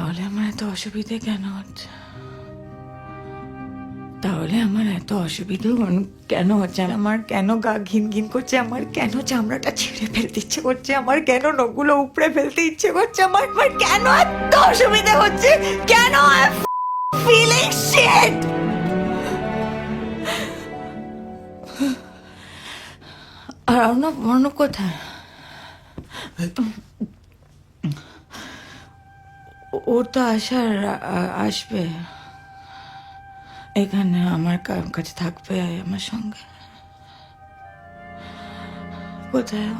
তাহলে আমার এত অসুবিধে কেন হচ্ছে? তাহলে আমার এত অসুবিধে কেন হচ্ছে? আমার কেন গা ঘিন ঘিন করছে? আমার কেন চামড়াটা ছিঁড়ে ফেলতে ইচ্ছে করছে? আমার কেন নখগুলো উপড়ে ফেলতে ইচ্ছে করছে? আমার আমার কেন এত অসুবিধে হচ্ছে? কেন ফিলিং শিট? আর অর্ণব অর্ণব কোথায়? ওর তো আসার আসবে। এখানে আমার কাছে থাকবে আমার সঙ্গে? কোথায়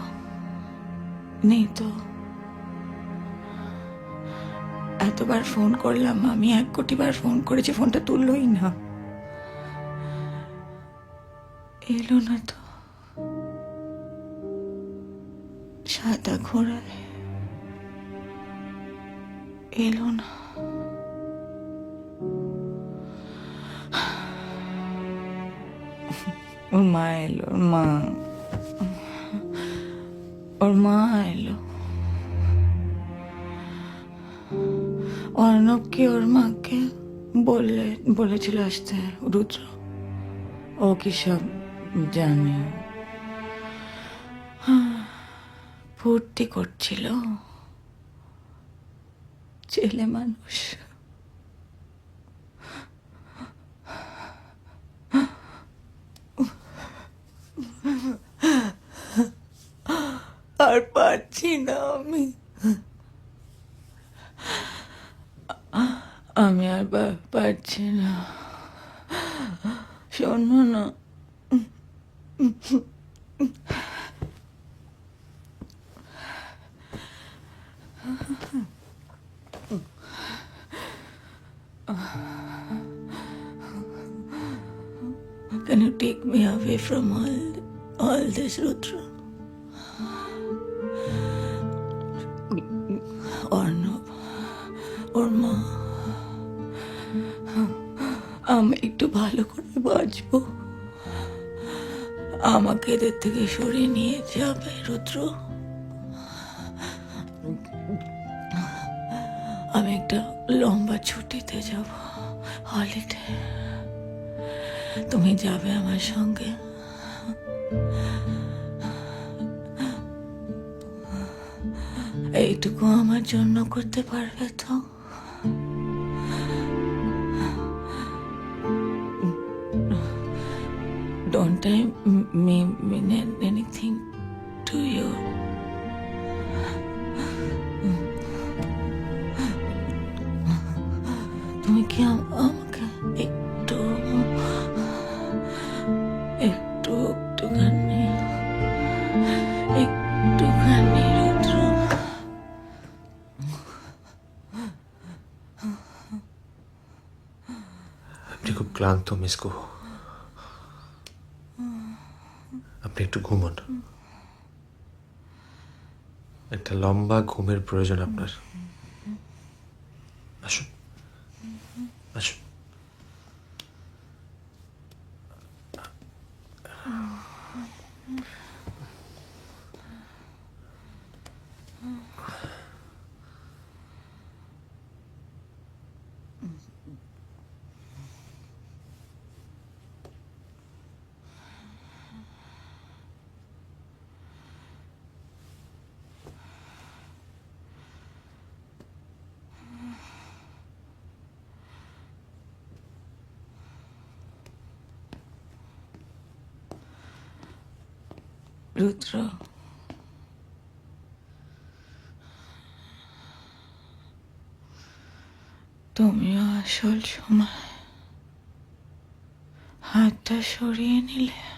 নেই তো। এতবার ফোন করলাম, আমি এক কোটি বার ফোন করেছি, ফোনটা তুললোই না। এলো না তো। সাদা ঘোড়ায়। এলো না ওর মা এলো ওর মা ওর মা এলো অর্ণব কি ওর মাকে বললে বলেছিল আসতে, রুদ্র? ও কি সব জানে? ফুর্তি করছিল? ছেলে মানুষ। আর পারছি না আমি। আমি আর পারছি না। শোনো না। Can you take me away from all, all this, Rudra? Arnab ওর মা আমি একটু ভালো করে বাঁচবো। আমাকে এদের থেকে সরিয়ে নিয়ে যাবে রুদ্র। আমি একটা লম্বা ছুটিতে যাব হলিডে। তুমি যাবে আমার সঙ্গে। এইটুকু আমার জন্য করতে পারবে তো? M- mean, mean anything to you? তুমি কি আমাকে একটু একটু একটুখানি একটুখানি রুদ্র আপনি খুব ক্লান্ত মিসকো আপনি একটু ঘুমন। একটা লম্বা ঘুমের প্রয়োজন আপনার। রুদ্র। তুমিও আসল সময় হাতটা সরিয়ে নিলে।